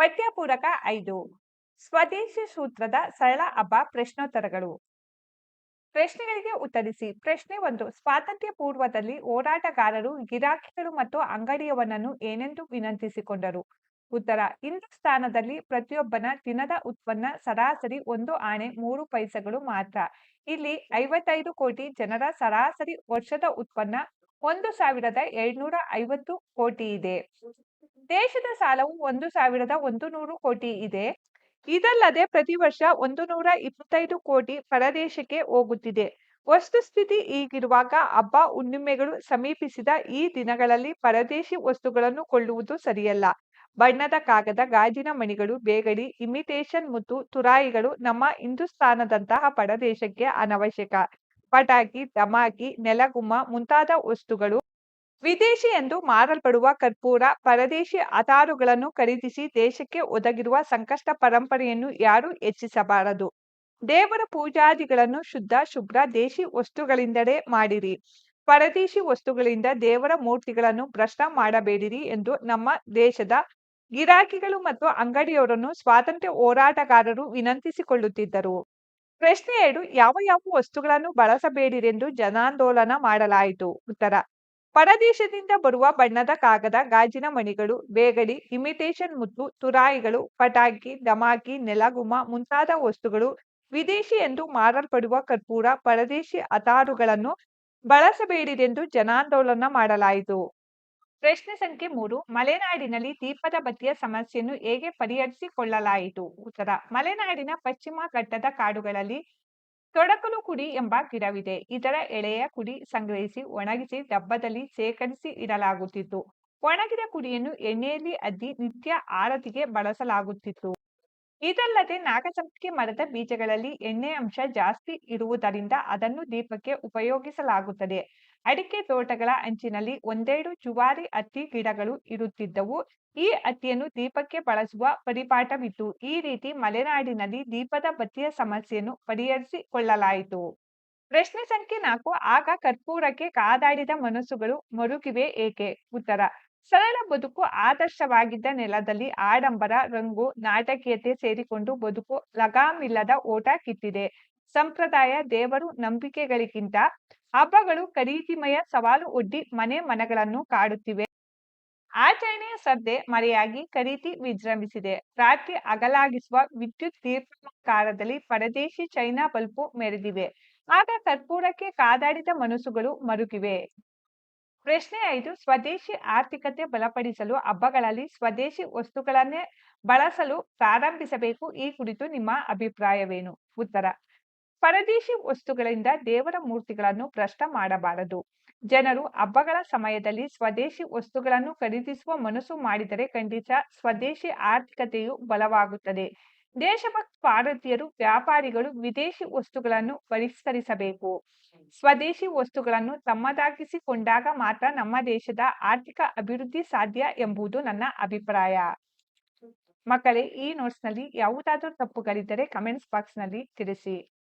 ಪಠ್ಯಪೂರಕ ಐದು. ಸ್ವದೇಶಿ ಸೂತ್ರದ ಸರಳ ಹಬ್ಬ ಪ್ರಶ್ನೋತ್ತರಗಳು. ಪ್ರಶ್ನೆಗಳಿಗೆ ಉತ್ತರಿಸಿ. ಪ್ರಶ್ನೆ ಒಂದು ಸ್ವಾತಂತ್ರ್ಯ ಪೂರ್ವದಲ್ಲಿ ಹೋರಾಟಗಾರರು, ಗಿರಾಕಿಗಳು ಮತ್ತು ಅಂಗಡಿಯವನನ್ನು ಏನೆಂದು ವಿನಂತಿಸಿಕೊಂಡರು? ಉತ್ತರ ಹಿಂದೂಸ್ತಾನದಲ್ಲಿ ಪ್ರತಿಯೊಬ್ಬನ ದಿನದ ಉತ್ಪನ್ನ ಸರಾಸರಿ ಒಂದು ಆಣೆ ಮೂರು ಪೈಸೆಗಳು ಮಾತ್ರ. ಇಲ್ಲಿ ಐವತ್ತೈದು ಕೋಟಿ ಜನರ ಸರಾಸರಿ ವರ್ಷದ ಉತ್ಪನ್ನ ಒಂದು ಸಾವಿರದ ಏಳ್ನೂರ ಐವತ್ತು ಕೋಟಿ ಇದೆ. ದೇಶದ ಸಾಲವು ಒಂದು ಸಾವಿರದ ಒಂದು ನೂರು ಕೋಟಿ ಇದೆ. ಇದಲ್ಲದೆ ಪ್ರತಿ ವರ್ಷ ಒಂದು ನೂರ ಇಪ್ಪತ್ತೈದು ಕೋಟಿ ಪರದೇಶಕ್ಕೆ ಹೋಗುತ್ತಿದೆ. ವಸ್ತುಸ್ಥಿತಿ ಈಗಿರುವಾಗ ಹಬ್ಬ, ಹುಣ್ಣಿಮೆಗಳು ಸಮೀಪಿಸಿದ ಈ ದಿನಗಳಲ್ಲಿ ಪರದೇಶಿ ವಸ್ತುಗಳನ್ನು ಕೊಳ್ಳುವುದು ಸರಿಯಲ್ಲ. ಬಣ್ಣದ ಕಾಗದ, ಗಾಜಿನ ಮಣಿಗಳು, ಬೇಗಡಿ, ಇಮಿಟೇಷನ್ ಮತ್ತು, ತುರಾಯಿಗಳು ನಮ್ಮ ಹಿಂದೂಸ್ತಾನದಂತಹ ಪರದೇಶಕ್ಕೆ ಅನವಶ್ಯಕ. ಪಟಾಕಿ ಧಮಾಕಿ ನೆಲಗುಮ್ಮ ಮುಂತಾದ ವಸ್ತುಗಳು ವಿದೇಶಿ ಎಂದು ಮಾರಲ್ಪಡುವ ಕರ್ಪೂರ, ಪರದೇಶಿ ಅತಾರುಗಳನ್ನು ಖರೀದಿಸಿ ದೇಶಕ್ಕೆ ಒದಗಿರುವ ಸಂಕಷ್ಟ ಪರಂಪರೆಯನ್ನು ಯಾರೂ ಹೆಚ್ಚಿಸಬಾರದು. ದೇವರ ಪೂಜಾದಿಗಳನ್ನು ಶುದ್ಧ, ಶುಭ್ರ ದೇಶಿ ವಸ್ತುಗಳಿಂದಲೇ ಮಾಡಿರಿ. ಪರದೇಶಿ ವಸ್ತುಗಳಿಂದ ದೇವರ ಮೂರ್ತಿಗಳನ್ನು ಭ್ರಷ್ಟ ಮಾಡಬೇಡಿರಿ ಎಂದು ನಮ್ಮ ದೇಶದ ಗಿರಾಕಿಗಳು ಮತ್ತು ಅಂಗಡಿಯವರನ್ನು ಸ್ವಾತಂತ್ರ್ಯ ಹೋರಾಟಗಾರರು ವಿನಂತಿಸಿಕೊಳ್ಳುತ್ತಿದ್ದರು. ಪ್ರಶ್ನೆ ಎರಡು, ಯಾವ ಯಾವ ವಸ್ತುಗಳನ್ನು ಬಳಸಬೇಡಿರೆಂದು ಜನಾಂದೋಲನ ಮಾಡಲಾಯಿತು? ಉತ್ತರ ಪರದೇಶದಿಂದ ಬರುವ ಬಣ್ಣದ ಕಾಗದ, ಗಾಜಿನ ಮಣಿಗಳು ಬೇಗಡಿ ಇಮಿಟೇಷನ್ ಮುತ್ತು, ತುರಾಯಿಗಳು, ಪಟಾಕಿ, ಧಮಾಕಿ, ನೆಲಗುಮ ಮುಂತಾದ ವಸ್ತುಗಳು ವಿದೇಶಿ ಎಂದು ಮಾರಲ್ಪಡುವ ಕರ್ಪೂರ, ಪರದೇಶಿ ಅತಾರುಗಳನ್ನು ಬಳಸಬೇಡಿದೆಂದು ಜನಾಂದೋಲನ ಮಾಡಲಾಯಿತು. ಪ್ರಶ್ನೆ ಸಂಖ್ಯೆ ಮೂರು, ಮಲೆನಾಡಿನಲ್ಲಿ ದೀಪದ ಬತ್ತಿಯ ಸಮಸ್ಯೆಯನ್ನು ಹೇಗೆ ಪರಿಹರಿಸಿಕೊಳ್ಳಲಾಯಿತು? ಉತ್ತರ, ಮಲೆನಾಡಿನ ಪಶ್ಚಿಮ ಘಟ್ಟದ ಕಾಡುಗಳಲ್ಲಿ ತೊಡಕಲು ಕುಡಿ ಎಂಬ ಗಿಡವಿದೆ. ಇದರ ಎಳೆಯ ಕುಡಿ ಸಂಗ್ರಹಿಸಿ, ಒಣಗಿಸಿ, ಡಬ್ಬದಲ್ಲಿ ಶೇಖರಿಸಿ ಇಡಲಾಗುತ್ತಿತ್ತು. ಒಣಗಿದ ಕುಡಿಯನ್ನು ಎಣ್ಣೆಯಲ್ಲಿ ಅದ್ದಿ ನಿತ್ಯ ಆರತಿಗೆ ಬಳಸಲಾಗುತ್ತಿತ್ತು. ಇದಲ್ಲದೆ ನಾಗಸಂಪಿಗೆ ಮರದ ಬೀಜಗಳಲ್ಲಿ ಎಣ್ಣೆ ಅಂಶ ಜಾಸ್ತಿ ಇರುವುದರಿಂದ ಅದನ್ನು ದೀಪಕ್ಕೆ ಉಪಯೋಗಿಸಲಾಗುತ್ತದೆ. ಅಡಿಕೆ ತೋಟಗಳ ಅಂಚಿನಲ್ಲಿ ಒಂದೆರಡು ಜುವಾರಿ ಹತ್ತಿ ಗಿಡಗಳು ಇರುತ್ತಿದ್ದವು. ಈ ಹತ್ತಿಯನ್ನು ದೀಪಕ್ಕೆ ಬಳಸುವ ಪರಿಪಾಠವಿತ್ತು. ಈ ರೀತಿ ಮಲೆನಾಡಿನಲ್ಲಿ ದೀಪದ ಬತ್ತಿಯ ಸಮಸ್ಯೆಯನ್ನು ಪರಿಹರಿಸಿಕೊಳ್ಳಲಾಯಿತು. ಪ್ರಶ್ನೆ ಸಂಖ್ಯೆ ನಾಲ್ಕು, ಆಗ ಕರ್ಪೂರಕ್ಕೆ ಕಾದಾಡಿದ ಮನಸ್ಸುಗಳು ಮರುಗಿವೆ ಏಕೆ? ಉತ್ತರ, ಸರಳ ಬದುಕು ಆದರ್ಶವಾಗಿದ್ದ ನೆಲದಲ್ಲಿ ಆಡಂಬರ, ರಂಗು, ನಾಟಕೀಯತೆ ಸೇರಿಕೊಂಡು ಬದುಕು ಲಗಾಮಿಲ್ಲದ ಓಟ ಕಿತ್ತಿದೆ. ಸಂಪ್ರದಾಯ, ದೇವರು ನಂಬಿಕೆಗಳಿಗಿಂತ ಹಬ್ಬಗಳು ಖರೀದಿಮಯ ಸವಾಲು ಒಡ್ಡಿ ಮನೆ ಮನಗಳನ್ನು ಕಾಡುತ್ತಿವೆ. ಆಚರಣೆಯ ಸದ್ದೆ ಮರೆಯಾಗಿ ಖರೀದಿ ವಿಜೃಂಭಿಸಿದೆ. ರಾತ್ರಿ ಅಗಲಾಗಿಸುವ ವಿದ್ಯುತ್ ದೀರ್ಘಕಾಲದಲ್ಲಿ ಪರದೇಶಿ ಚೈನಾ ಬಲ್ಪು ಮೆರೆದಿವೆ. ಆಗ ಕರ್ಪೂರಕ್ಕೆ ಕಾದಾಡಿದ ಮನಸ್ಸುಗಳು ಮರುಗಿವೆ. ಪ್ರಶ್ನೆ ಐದು, ಸ್ವದೇಶಿ ಆರ್ಥಿಕತೆ ಬಲಪಡಿಸಲು ಹಬ್ಬಗಳಲ್ಲಿ ಸ್ವದೇಶಿ ವಸ್ತುಗಳನ್ನೇ ಬಳಸಲು ಪ್ರಾರಂಭಿಸಬೇಕು ಈ ಕುರಿತು ನಿಮ್ಮ ಅಭಿಪ್ರಾಯವೇನು? ಉತ್ತರ. ಪರದೇಶಿ ವಸ್ತುಗಳಿಂದ ದೇವರ ಮೂರ್ತಿಗಳನ್ನು ಭ್ರಷ್ಟ ಮಾಡಬಾರದು. ಜನರು ಹಬ್ಬಗಳ ಸಮಯದಲ್ಲಿ ಸ್ವದೇಶಿ ವಸ್ತುಗಳನ್ನು ಖರೀದಿಸುವ ಮನಸ್ಸು ಮಾಡಿದರೆ ಖಂಡಿತ ಸ್ವದೇಶಿ ಆರ್ಥಿಕತೆಯು ಬಲವಾಗುತ್ತದೆ. ದೇಶಭಕ್ತ ಭಾರತೀಯರು ವ್ಯಾಪಾರಿಗಳು ವಿದೇಶಿ ವಸ್ತುಗಳನ್ನು ಪರಿಷ್ಕರಿಸಬೇಕು. ಸ್ವದೇಶಿ ವಸ್ತುಗಳನ್ನು ತಮ್ಮದಾಗಿಸಿಕೊಂಡಾಗ ಮಾತ್ರ ನಮ್ಮ ದೇಶದ ಆರ್ಥಿಕ ಅಭಿವೃದ್ಧಿ ಸಾಧ್ಯ ಎಂಬುದು ನನ್ನ ಅಭಿಪ್ರಾಯ. ಮಕ್ಕಳೇ, ಈ ನೋಟ್ಸ್ನಲ್ಲಿ ಯಾವುದಾದ್ರೂ ತಪ್ಪುಗಳಿದ್ದರೆ ಕಮೆಂಟ್ಸ್ ಬಾಕ್ಸ್ನಲ್ಲಿ ತಿಳಿಸಿ.